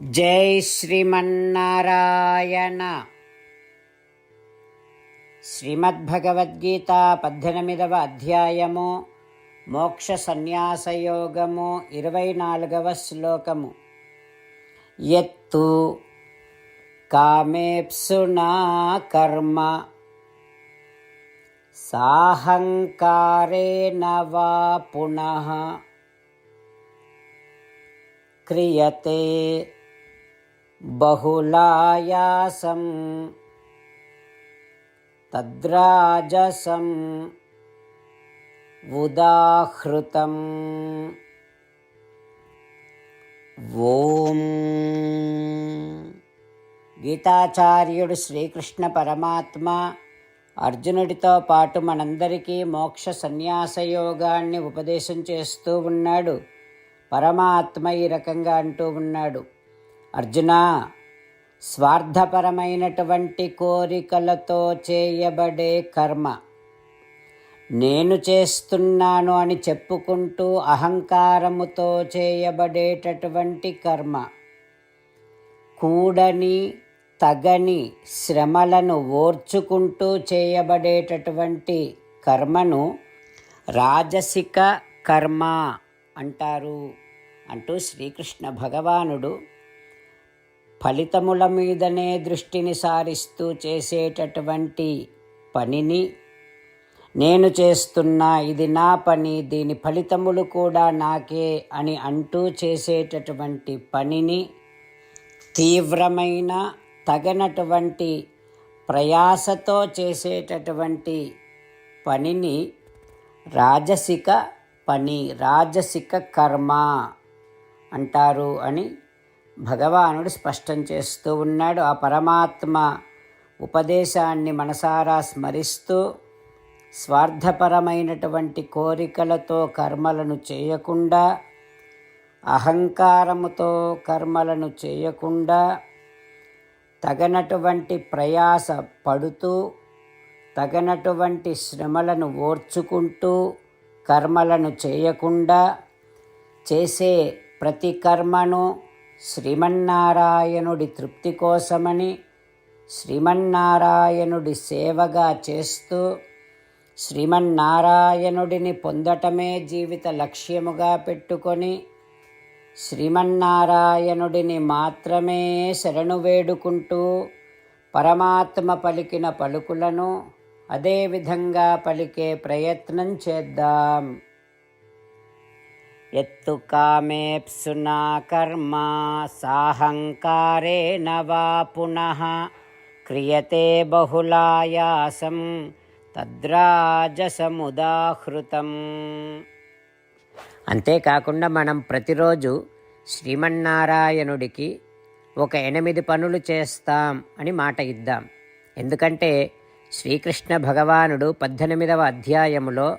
జై శ్రీమన్నారాయణ. శ్రీమద్భగవద్గీత పద్దెనిమిదవ అధ్యాయము మోక్ష సన్యాసయోగము ఇరవై నాలుగవ శ్లోకము. ఎత్తు కామేప్సునా కర్మ సాహంకారేణ వా పునః క్రియతే బహుళాయాసం తద్రాజసం ఉదాహృతం. ఓం. గీతాచార్యుడు శ్రీకృష్ణ పరమాత్మ అర్జునుడితో పాటు మనందరికీ మోక్ష సన్యాస యోగాన్ని ఉపదేశం చేస్తూ ఉన్నాడు. పరమాత్మ ఈ రకంగా అంటూ ఉన్నాడు. అర్జున స్వార్థపరమైనటువంటి కోరికలతో చేయబడే కర్మ. నేను చేస్తున్నాను అని చెప్పుకుంటూ అహంకారముతో చేయబడేటటువంటి కర్మ. కూడని తగని శ్రమలను ఓర్చుకుంటూ చేయబడేటటువంటి కర్మను రాజసిక కర్మ అంటారు అంటూ శ్రీకృష్ణ భగవానుడు ఫలితముల మీదనే దృష్టిని సారిస్తూ చేసేటటువంటి పనిని నేను చేస్తున్నా ఇది నా పని దీని ఫలితములు కూడా నాకే అని అంటూ చేసేటటువంటి పనిని తీవ్రమైన తగనటువంటి ప్రయాసతో చేసేటటువంటి పనిని రాజసిక పని రాజసిక కర్మ అంటారు అని భగవానుడు స్పష్టం చేస్తూ ఉన్నాడు. ఆ పరమాత్మ ఉపదేశాన్ని మనసారా స్మరిస్తూ స్వార్థపరమైనటువంటి కోరికలతో కర్మలను చేయకుండా అహంకారముతో కర్మలను చేయకుండా తగనటువంటి ప్రయాస పడుతూ తగనటువంటి శ్రమలను ఓర్చుకుంటూ కర్మలను చేయకుండా చేసే ప్రతి కర్మను శ్రీమన్నారాయణుడి తృప్తి కోసమని శ్రీమన్నారాయణుడి సేవగా చేస్తూ శ్రీమన్నారాయణుడిని పొందటమే జీవిత లక్ష్యముగా పెట్టుకొని శ్రీమన్నారాయణుడిని మాత్రమే శరణు వేడుకుంటూ పరమాత్మ పలికిన పలుకులను అదేవిధంగా పలికే ప్రయత్నం చేద్దాం. ఎత్తు కామేప్సునా కర్మ సాహంకారే నవా పునః. క్రియతే బహుళాయాసం తద్రాజసముదాహృతం. అంతేకాకుండా మనం ప్రతిరోజు శ్రీమన్నారాయణుడికి ఒక ఎనిమిది పనులు చేస్తాం అని మాట ఇద్దాం. ఎందుకంటే శ్రీకృష్ణ భగవానుడు పద్దెనిమిదవ అధ్యాయములో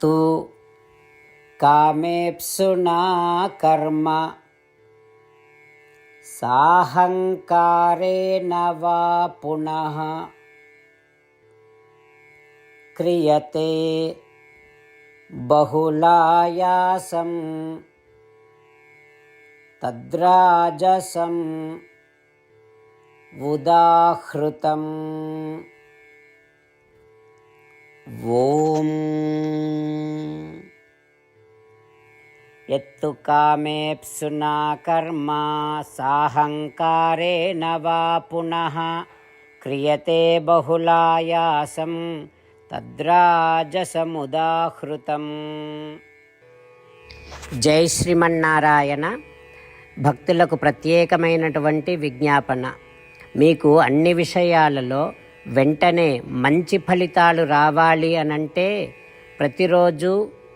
तु कामेप्सुना कर्म। साहङ्कारेण वा पुनः। क्रियते बहुलायासं तद्राजसम् उदाहृतम्। ॐ ఎత్తు కామేప్సునా కర్మ సాహంకారేణ వా పునః. క్రియతే బహుళాయాసం తద్రాజసముదాహృతం. జై శ్రీమన్నారాయణ. భక్తులకు ప్రత్యేకమైనటువంటి విజ్ఞాపన. మీకు అన్ని విషయాలలో వెంటనే మంచి ఫలితాలు రావాలి అనంటే ప్రతిరోజు